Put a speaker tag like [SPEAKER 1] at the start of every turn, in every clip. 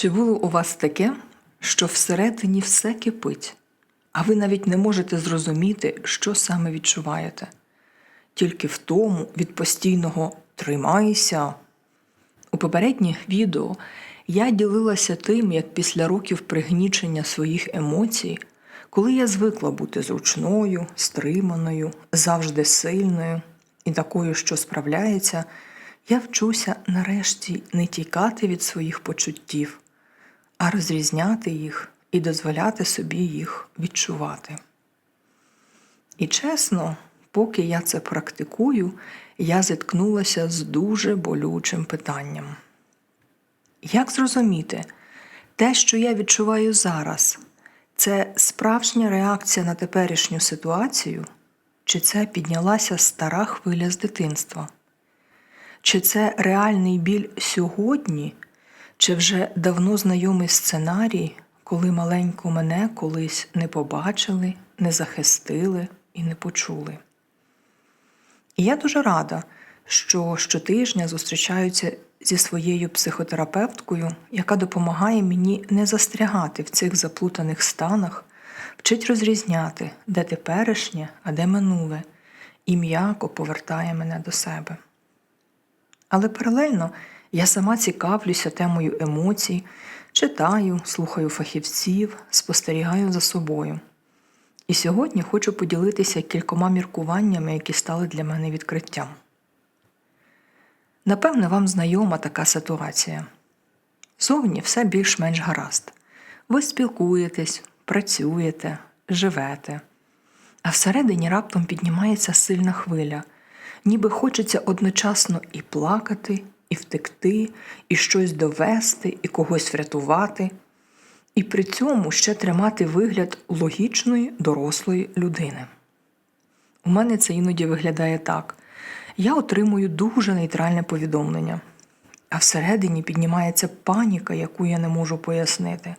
[SPEAKER 1] Чи було у вас таке, що всередині все кипить, а ви навіть не можете зрозуміти, що саме відчуваєте? Тільки в тому від постійного тримайся. У попередніх відео я ділилася тим, як після років пригнічення своїх емоцій, коли я звикла бути зручною, стриманою, завжди сильною і такою, що справляється, я вчуся нарешті не тікати від своїх почуттів, а розрізняти їх і дозволяти собі їх відчувати. І чесно, поки я це практикую, я зіткнулася з дуже болючим питанням. Як зрозуміти, те, що я відчуваю зараз, це справжня реакція на теперішню ситуацію, чи це піднялася стара хвиля з дитинства? Чи це реальний біль сьогодні, чи вже давно знайомий сценарій, коли маленьку мене колись не побачили, не захистили і не почули? І я дуже рада, що щотижня зустрічаюся зі своєю психотерапевткою, яка допомагає мені не застрягати в цих заплутаних станах, вчить розрізняти, де теперішнє, а де минуле, і м'яко повертає мене до себе. Але паралельно я сама цікавлюся темою емоцій, читаю, слухаю фахівців, спостерігаю за собою. І сьогодні хочу поділитися кількома міркуваннями, які стали для мене відкриттям. Напевне, вам знайома така ситуація. Зовні все більш-менш гаразд. Ви спілкуєтесь, працюєте, живете, а всередині раптом піднімається сильна хвиля, ніби хочеться одночасно і плакати, і втекти, і щось довести, і когось врятувати, і при цьому ще тримати вигляд логічної дорослої людини. У мене це іноді виглядає так. Я отримую дуже нейтральне повідомлення, а всередині піднімається паніка, яку я не можу пояснити.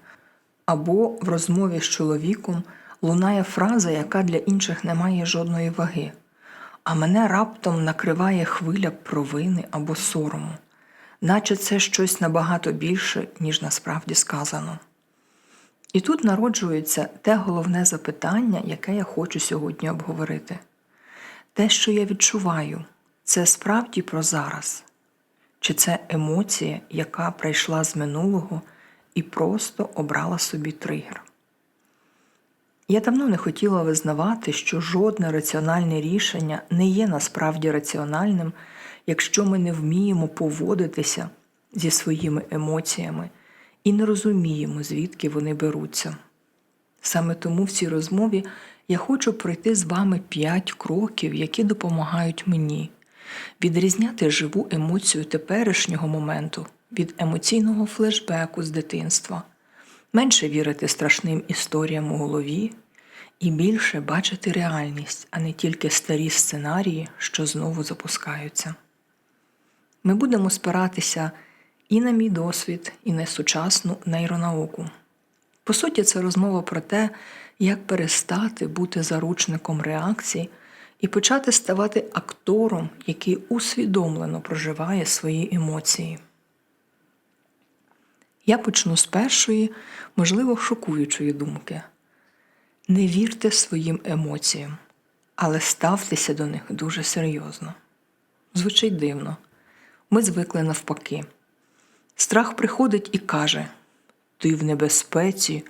[SPEAKER 1] Або в розмові з чоловіком лунає фраза, яка для інших не має жодної ваги, а мене раптом накриває хвиля провини або сорому, наче це щось набагато більше, ніж насправді сказано. І тут народжується те головне запитання, яке я хочу сьогодні обговорити. Те, що я відчуваю, це справді про зараз? Чи це емоція, яка прийшла з минулого і просто обрала собі тригер? Я давно не хотіла визнавати, що жодне раціональне рішення не є насправді раціональним, якщо ми не вміємо поводитися зі своїми емоціями і не розуміємо, звідки вони беруться. Саме тому в цій розмові я хочу пройти з вами п'ять кроків, які допомагають мені відрізняти живу емоцію теперішнього моменту від емоційного флешбеку з дитинства, менше вірити страшним історіям у голові і більше бачити реальність, а не тільки старі сценарії, що знову запускаються. Ми будемо спиратися і на мій досвід, і на сучасну нейронауку. По суті, це розмова про те, як перестати бути заручником реакцій і почати ставати актором, який усвідомлено проживає свої емоції. Я почну з першої, можливо, шокуючої думки. Не вірте своїм емоціям, але ставтеся до них дуже серйозно. Звучить дивно. Ми звикли навпаки. Страх приходить і каже: Ти в небезпеці,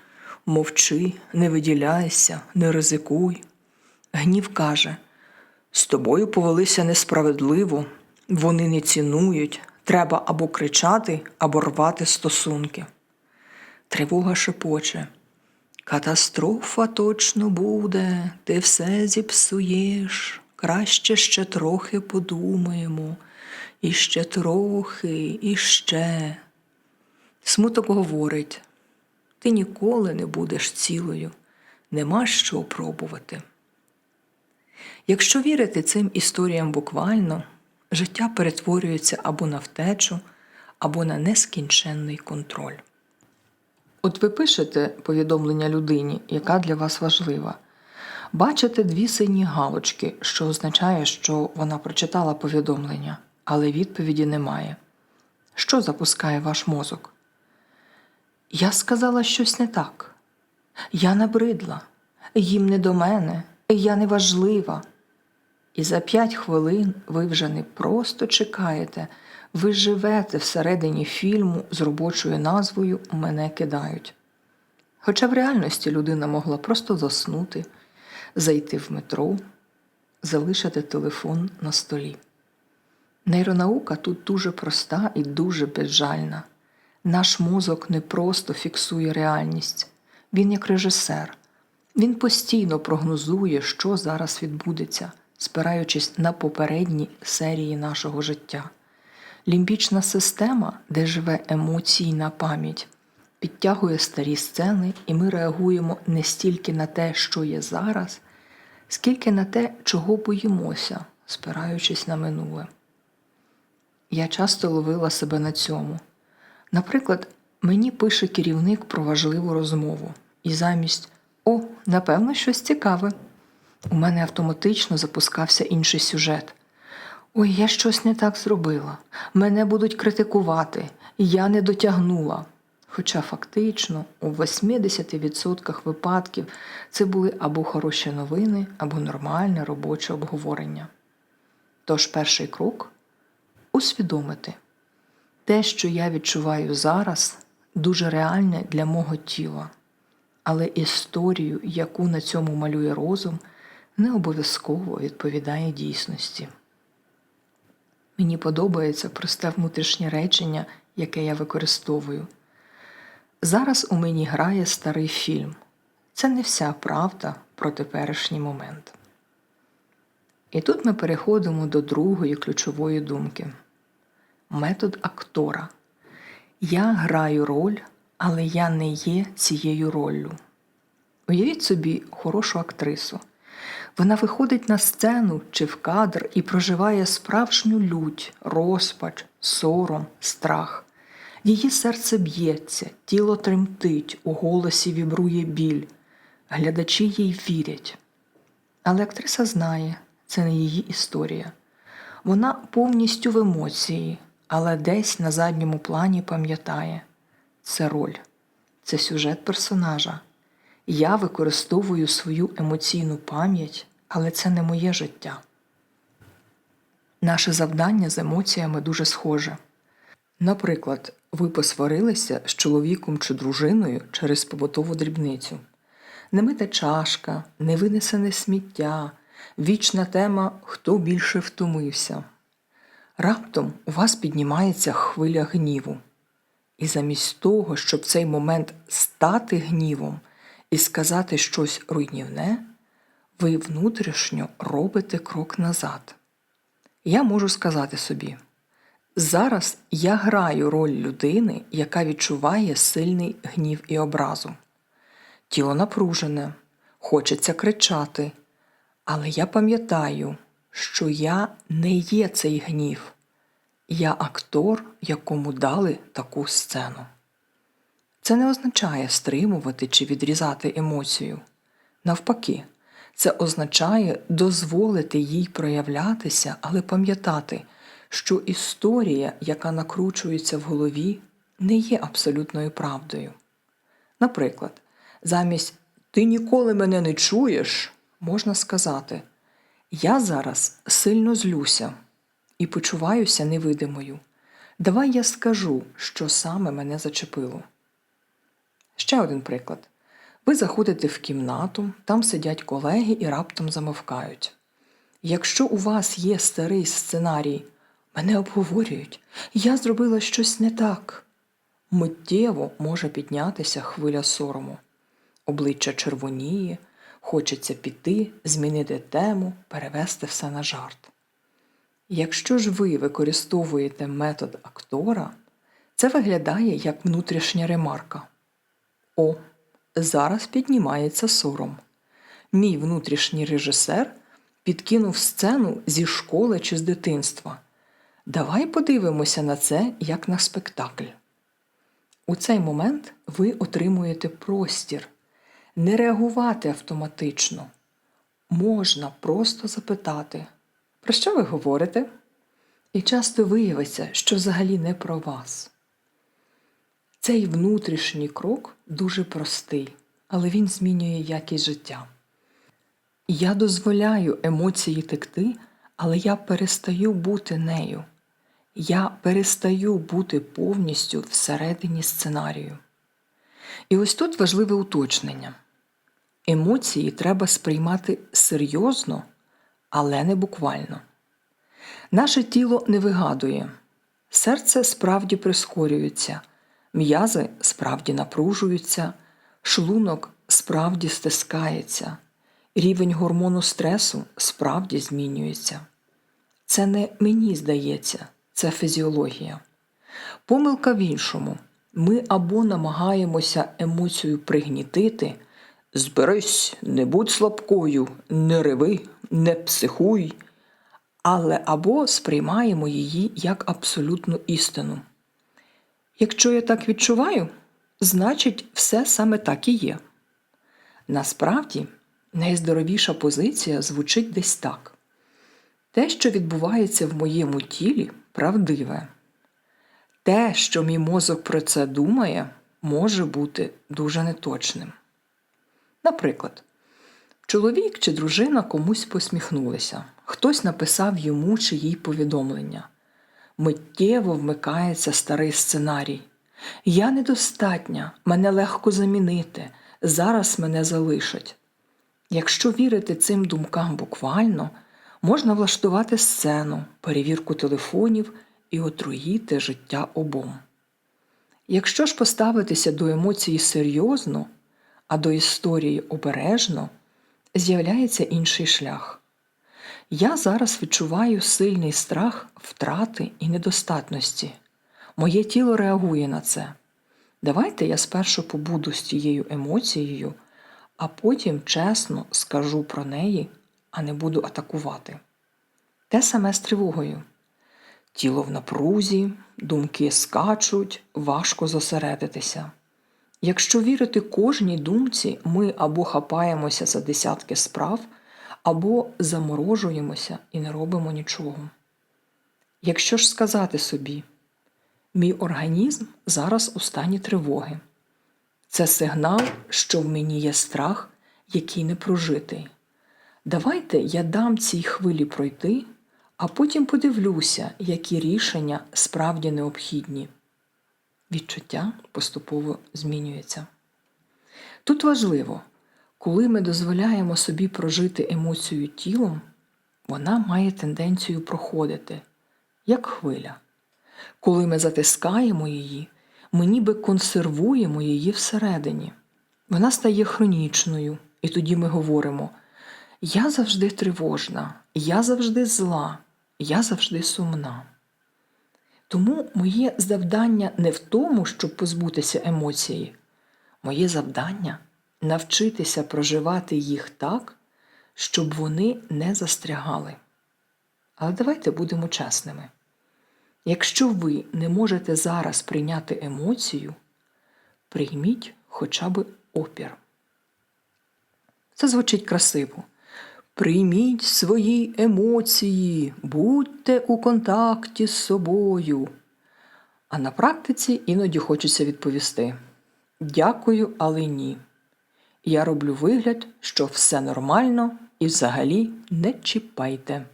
[SPEAKER 1] мовчи, не виділяйся, не ризикуй. Гнів каже, з тобою повелися несправедливо, вони не цінують, треба або кричати, або рвати стосунки. Тривога шепоче. Катастрофа точно буде, ти все зіпсуєш, краще ще трохи подумаємо, і ще трохи, і ще. Смуток говорить, ти ніколи не будеш цілою, нема що пробувати. Якщо вірити цим історіям буквально, життя перетворюється або на втечу, або на нескінченний контроль. От ви пишете повідомлення людині, яка для вас важлива. Бачите дві сині галочки, що означає, що вона прочитала повідомлення, але відповіді немає. Що запускає ваш мозок? Я сказала щось не так. Я набридла, їм не до мене, я не важлива. І за п'ять хвилин ви вже не просто чекаєте, ви живете всередині фільму з робочою назвою Мене кидають. Хоча в реальності людина могла просто заснути, зайти в метро, залишити телефон на столі. Нейронаука тут дуже проста і дуже безжальна. Наш мозок не просто фіксує реальність, він як режисер. Він постійно прогнозує, що зараз відбудеться, спираючись на попередні серії нашого життя. Лімбічна система, де живе емоційна пам'ять, підтягує старі сцени, і ми реагуємо не стільки на те, що є зараз, скільки на те, чого боїмося, спираючись на минуле. Я часто ловила себе на цьому. Наприклад, мені пише керівник про важливу розмову, і замість О, напевно, щось цікаве. У мене автоматично запускався інший сюжет. Ой, я щось не так зробила. Мене будуть критикувати, я не дотягнула. Хоча фактично у 80% випадків це були або хороші новини, або нормальне робоче обговорення. Тож перший крок усвідомити. Те, що я відчуваю зараз, дуже реальне для мого тіла, але історію, яку на цьому малює розум, не обов'язково відповідає дійсності. Мені подобається просте внутрішнє речення, яке я використовую. Зараз у мені грає старий фільм. Це не вся правда про теперішній момент. І тут ми переходимо до другої ключової думки метод актора. Я граю роль, але я не є цією роллю. Уявіть собі хорошу актрису. Вона виходить на сцену чи в кадр і проживає справжню лють, розпач, сором, страх. Її серце б'ється, тіло тремтить, у голосі вібрує біль. Глядачі їй вірять. Але актриса знає, це не її історія. Вона повністю в емоції, але десь на задньому плані пам'ятає це роль, це сюжет персонажа. Я використовую свою емоційну пам'ять, але це не моє життя. Наше завдання з емоціями дуже схоже. Наприклад, ви посварилися з чоловіком чи дружиною через побутову дрібницю. Немита чашка, невинесене сміття, вічна тема хто більше втомився. Раптом у вас піднімається хвиля гніву. І замість того, щоб цей момент стати гнівом і сказати щось руйнівне, ви внутрішньо робите крок назад. Я можу сказати собі: зараз я граю роль людини, яка відчуває сильний гнів і образу. Тіло напружене, хочеться кричати, але я пам'ятаю, що я не є цей гнів. Я актор, якому дали таку сцену. Це не означає стримувати чи відрізати емоцію. Навпаки, це означає дозволити їй проявлятися, але пам'ятати, що історія, яка накручується в голові, не є абсолютною правдою. Наприклад, замість Ти ніколи мене не чуєш, можна сказати, Я зараз сильно злюся і почуваюся невидимою. Давай я скажу, що саме мене зачепило. Ще один приклад. Ви заходите в кімнату, там сидять колеги і раптом замовкають. Якщо у вас є старий сценарій, мене обговорюють, я зробила щось не так. Миттєво може піднятися хвиля сорому. Обличчя червоніє, хочеться піти, змінити тему, перевести все на жарт. Якщо ж ви використовуєте метод актора, це виглядає як внутрішня ремарка. О, зараз піднімається сором. Мій внутрішній режисер підкинув сцену зі школи чи з дитинства. Давай подивимося на це як на спектакль. У цей момент ви отримуєте простір, не реагувати автоматично. Можна просто запитати, про що ви говорите? І часто виявиться, що взагалі не про вас. Цей внутрішній крок дуже простий, але він змінює якість життя. Я дозволяю емоції текти, але я перестаю бути нею. Я перестаю бути повністю всередині сценарію. І ось тут важливе уточнення. Емоції треба сприймати серйозно, але не буквально. Наше тіло не вигадує, серце справді прискорюється, м'язи справді напружуються, шлунок справді стискається, рівень гормону стресу справді змінюється. Це не мені здається, це фізіологія. Помилка в іншому. Ми або намагаємося емоцію пригнітити. Зберись, не будь слабкою, не реви, не психуй, але або сприймаємо її як абсолютну істину. Якщо я так відчуваю, значить, все саме так і є. Насправді, найздоровіша позиція звучить десь так: те, що відбувається в моєму тілі, правдиве. Те, що мій мозок про це думає, може бути дуже неточним. Наприклад, чоловік чи дружина комусь посміхнулися, хтось написав йому чи їй повідомлення. Миттєво вмикається старий сценарій. Я недостатня, мене легко замінити, зараз мене залишать. Якщо вірити цим думкам буквально, можна влаштувати сцену, перевірку телефонів і отруїти життя обом. Якщо ж поставитися до емоцій серйозно, а до історії обережно, з'являється інший шлях. Я зараз відчуваю сильний страх втрати і недостатності. Моє тіло реагує на це. Давайте я спершу побуду з цією емоцією, а потім чесно скажу про неї, а не буду атакувати. Те саме з тривогою. Тіло в напрузі, думки скачуть, важко зосередитися. Якщо вірити кожній думці, ми або хапаємося за десятки справ, або заморожуємося і не робимо нічого. Якщо ж сказати собі, мій організм зараз у стані тривоги, це сигнал, що в мені є страх, який не прожитий. Давайте я дам цій хвилі пройти, а потім подивлюся, які рішення справді необхідні. Відчуття поступово змінюється. Тут важливо, коли ми дозволяємо собі прожити емоцію тілом, вона має тенденцію проходити, як хвиля. Коли ми затискаємо її, ми ніби консервуємо її всередині. Вона стає хронічною, і тоді ми говоримо: Я завжди тривожна, я завжди зла, я завжди сумна. Тому моє завдання не в тому, щоб позбутися емоції. Моє завдання навчитися проживати їх так, щоб вони не застрягали. Але давайте будемо чесними. Якщо ви не можете зараз прийняти емоцію, прийміть хоча б опір. Це звучить красиво. Прийміть свої емоції, будьте у контакті з собою. А на практиці іноді хочеться відповісти: Дякую, але ні. Я роблю вигляд, що все нормально і взагалі не чіпайте.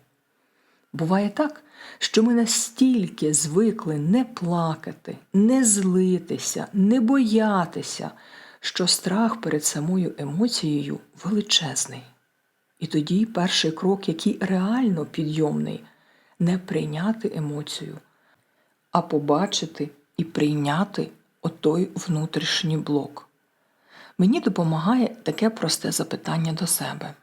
[SPEAKER 1] Буває так, що ми настільки звикли не плакати, не злитися, не боятися, що страх перед самою емоцією величезний. І тоді перший крок, який реально підйомний, не прийняти емоцію, а побачити і прийняти отой внутрішній блок. Мені допомагає таке просте запитання до себе.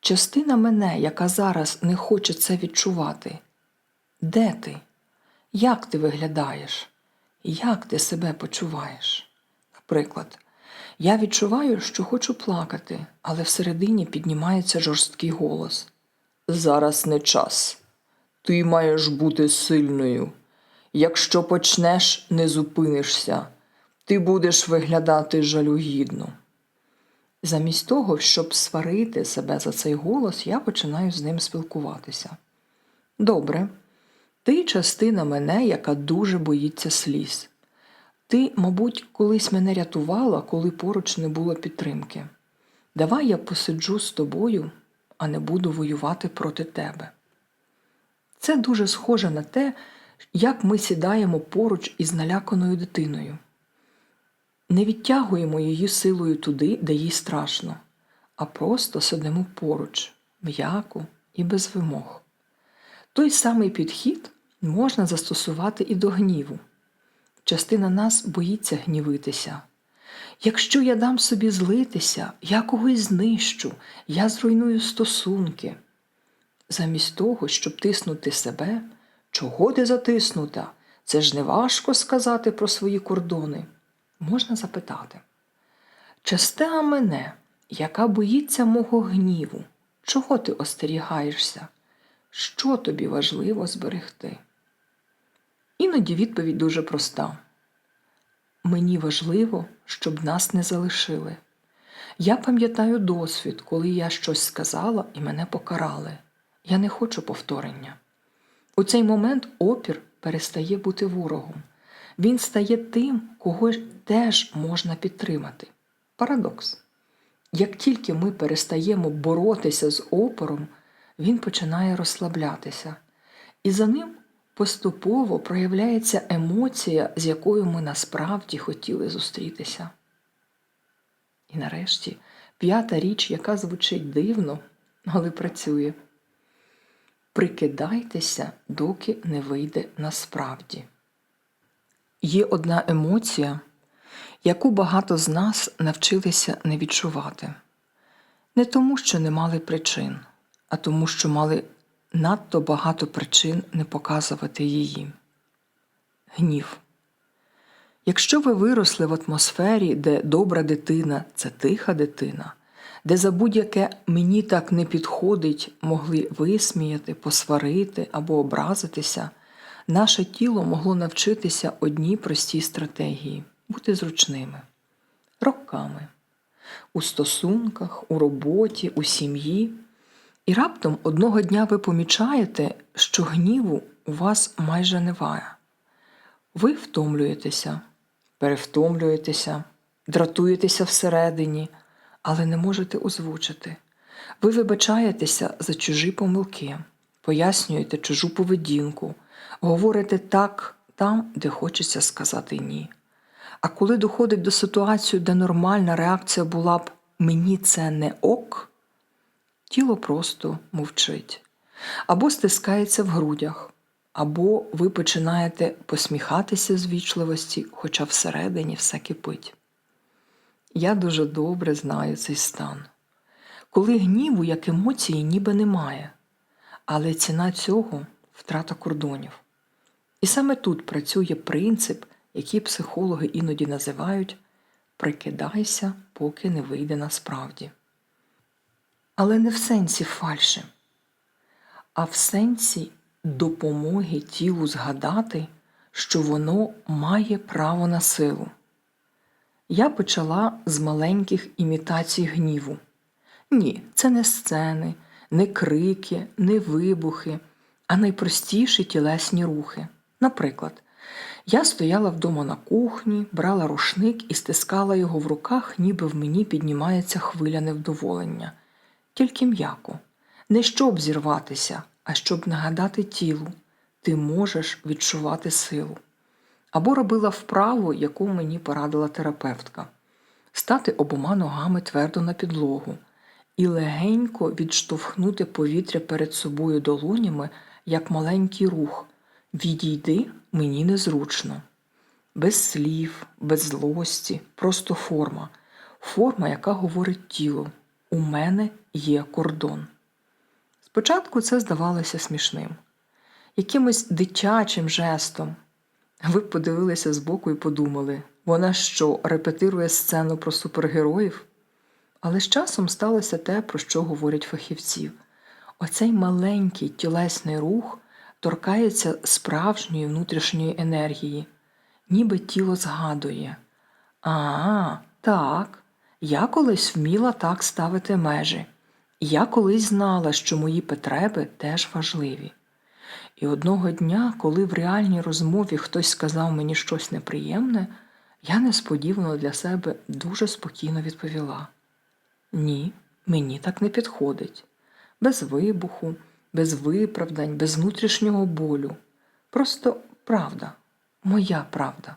[SPEAKER 1] Частина мене, яка зараз не хоче це відчувати, де ти? Як ти виглядаєш? Як ти себе почуваєш? Наприклад, я відчуваю, що хочу плакати, але всередині піднімається жорсткий голос. Зараз не час. Ти маєш бути сильною. Якщо почнеш, не зупинишся, ти будеш виглядати жалюгідно. Замість того, щоб сварити себе за цей голос, я починаю з ним спілкуватися. Добре, ти частина мене, яка дуже боїться сліз. Ти, мабуть, колись мене рятувала, коли поруч не було підтримки. Давай я посиджу з тобою, а не буду воювати проти тебе. Це дуже схоже на те, як ми сідаємо поруч із наляканою дитиною. Не відтягуємо її силою туди, де їй страшно, а просто сидимо поруч, м'яко і без вимог. Той самий підхід можна застосувати і до гніву. Частина нас боїться гнівитися. Якщо я дам собі злитися, я когось знищу, я зруйную стосунки. Замість того, щоб тиснути себе, чого ти затиснута? Це ж не важко сказати про свої кордони. Можна запитати. Частина мене, яка боїться мого гніву, чого ти остерігаєшся? Що тобі важливо зберегти? Іноді відповідь дуже проста. Мені важливо, щоб нас не залишили. Я пам'ятаю досвід, коли я щось сказала і мене покарали. Я не хочу повторення. У цей момент опір перестає бути ворогом. Він стає тим, кого теж можна підтримати. Парадокс. Як тільки ми перестаємо боротися з опором, він починає розслаблятися, і за ним поступово проявляється емоція, з якою ми насправді хотіли зустрітися. І нарешті п'ята річ, яка звучить дивно, але працює. Прикидайтеся, доки не вийде насправді. Є одна емоція, яку багато з нас навчилися не відчувати. Не тому, що не мали причин, а тому, що мали надто багато причин не показувати її. Гнів. Якщо ви виросли в атмосфері, де добра дитина це тиха дитина, де за будь-яке мені так не підходить могли висміяти, посварити або образитися, наше тіло могло навчитися одній простій стратегії бути зручними, роками, у стосунках, у роботі, у сім'ї. І раптом одного дня ви помічаєте, що гніву у вас майже немає. Ви втомлюєтеся, перевтомлюєтеся, дратуєтеся всередині, але не можете озвучити. Ви вибачаєтеся за чужі помилки, пояснюєте чужу поведінку, говорите так там, де хочеться сказати ні. А коли доходить до ситуації, де нормальна реакція була б мені це не ок, тіло просто мовчить, або стискається в грудях, або ви починаєте посміхатися з вічливості, хоча всередині все кипить. Я дуже добре знаю цей стан, коли гніву як емоції ніби немає, але ціна цього втрата кордонів. І саме тут працює принцип, який психологи іноді називають прикидайся, поки не вийде насправді. Але не в сенсі фальші, а в сенсі допомоги тілу згадати, що воно має право на силу. Я почала з маленьких імітацій гніву. Ні, це не сцени, не крики, не вибухи, а найпростіші тілесні рухи. Наприклад, я стояла вдома на кухні, брала рушник і стискала його в руках, ніби в мені піднімається хвиля невдоволення. Тільки м'яко, не щоб зірватися, а щоб нагадати тілу, ти можеш відчувати силу. Або робила вправу, яку мені порадила терапевтка стати обома ногами твердо на підлогу і легенько відштовхнути повітря перед собою долонями, як маленький рух. Відійди мені незручно. Без слів, без злості, просто форма. Форма, яка говорить тіло. У мене є кордон. Спочатку це здавалося смішним, якимось дитячим жестом. Ви б подивилися збоку і подумали, вона що, репетирує сцену про супергероїв? Але з часом сталося те, про що говорять фахівці. Оцей маленький тілесний рух торкається справжньої внутрішньої енергії, ніби тіло згадує. А, так, я колись вміла так ставити межі. Я колись знала, що мої потреби теж важливі. І одного дня, коли в реальній розмові хтось сказав мені щось неприємне, Я несподівано для себе дуже спокійно відповіла: Ні, мені так не підходить. Без вибуху, без виправдань, без внутрішнього болю. Просто правда, моя правда.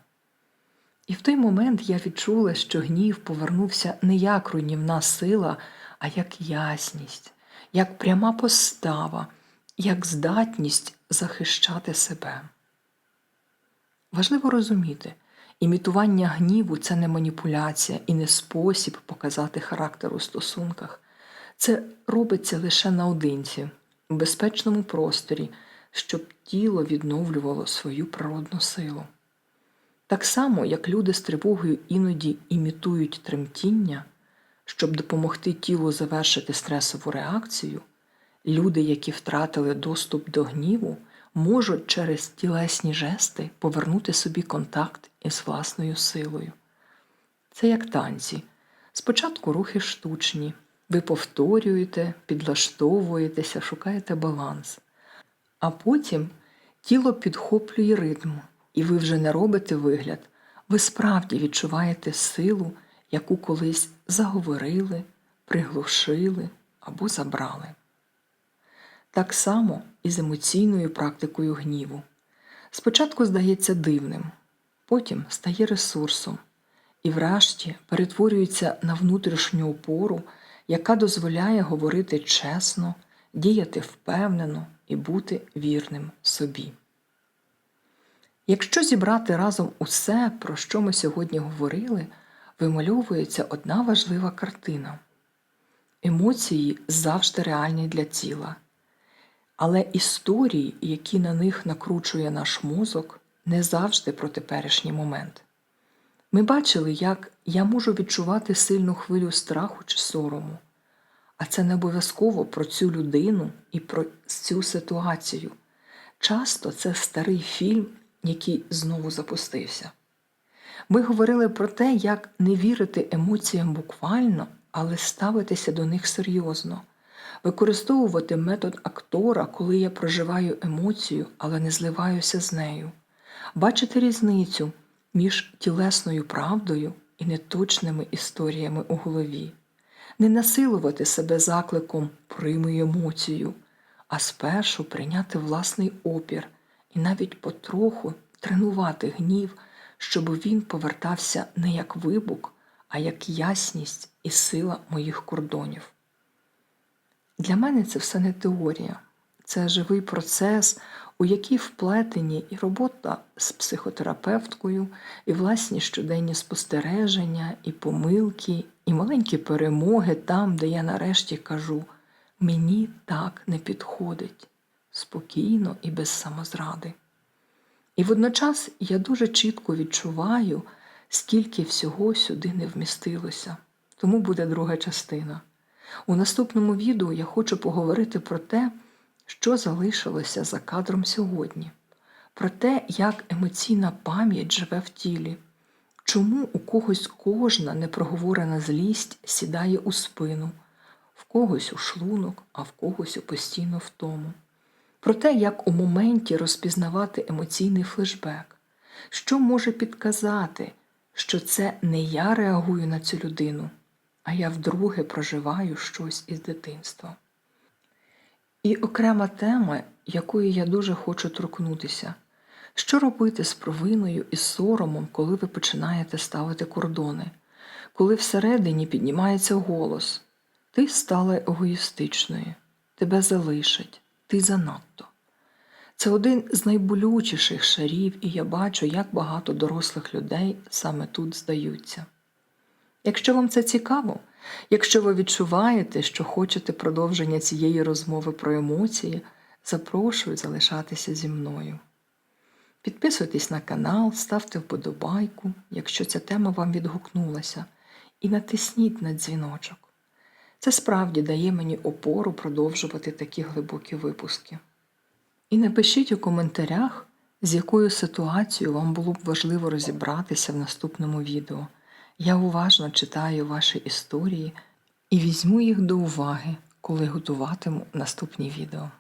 [SPEAKER 1] І в той момент я відчула, що гнів повернувся не як руйнівна сила, а як ясність, як пряма постава, як здатність захищати себе. Важливо розуміти, імітування гніву це не маніпуляція і не спосіб показати характер у стосунках. Це робиться лише наодинці, в безпечному просторі, щоб тіло відновлювало свою природну силу. Так само, як люди з тривогою іноді імітують тремтіння, щоб допомогти тілу завершити стресову реакцію, люди, які втратили доступ до гніву, можуть через тілесні жести повернути собі контакт із власною силою. Це як танці. Спочатку рухи штучні, ви повторюєте, підлаштовуєтеся, шукаєте баланс, а потім тіло підхоплює ритм, і ви вже не робите вигляд, ви справді відчуваєте силу, яку колись заговорили, приглушили або забрали. Так само і з емоційною практикою гніву. Спочатку здається дивним, потім стає ресурсом і, врешті, перетворюється на внутрішню опору, яка дозволяє говорити чесно, діяти впевнено і бути вірним собі. Якщо зібрати разом усе, про що ми сьогодні говорили, вимальовується одна важлива картина. Емоції завжди реальні для тіла. Але історії, які на них накручує наш мозок, не завжди про теперішній момент. Ми бачили, як я можу відчувати сильну хвилю страху чи сорому, а це не обов'язково про цю людину і про цю ситуацію. Часто це старий фільм, який знову запустився. Ми говорили про те, як не вірити емоціям буквально, але ставитися до них серйозно використовувати метод актора, коли я проживаю емоцію, але не зливаюся з нею, бачити різницю між тілесною правдою і неточними історіями у голові, не насилувати себе закликом прийми емоцію, а спершу прийняти власний опір і навіть потроху тренувати гнів, щоб він повертався не як вибух, а як ясність і сила моїх кордонів. Для мене це все не теорія, це живий процес, у який вплетені і робота з психотерапевткою, і власні щоденні спостереження, і помилки, і маленькі перемоги там, де я нарешті кажу мені так не підходить спокійно і без самозради. І водночас я дуже чітко відчуваю, скільки всього сюди не вмістилося, тому буде друга частина. У наступному відео я хочу поговорити про те, що залишилося за кадром сьогодні, про те, як емоційна пам'ять живе в тілі, чому у когось кожна непроговорена злість сідає у спину, в когось у шлунок, а в когось у постійну втому, про те, як у моменті розпізнавати емоційний флешбек, що може підказати, що це не я реагую на цю людину а я вдруге проживаю щось із дитинства. І окрема тема, якої я дуже хочу торкнутися, що робити з провиною і соромом, коли ви починаєте ставити кордони, коли всередині піднімається голос, ти стала егоїстичною, тебе залишать, ти занадто. Це один з найболючіших шарів, і я бачу, як багато дорослих людей саме тут здаються. Якщо вам це цікаво, якщо ви відчуваєте, що хочете продовження цієї розмови про емоції, запрошую залишатися зі мною. Підписуйтесь на канал, ставте вподобайку, якщо ця тема вам відгукнулася, і натисніть на дзвіночок. Це справді дає мені опору продовжувати такі глибокі випуски. І напишіть у коментарях, з якою ситуацією вам було б важливо розібратися в наступному відео. Я уважно читаю ваші історії і візьму їх до уваги, коли готуватиму наступні відео.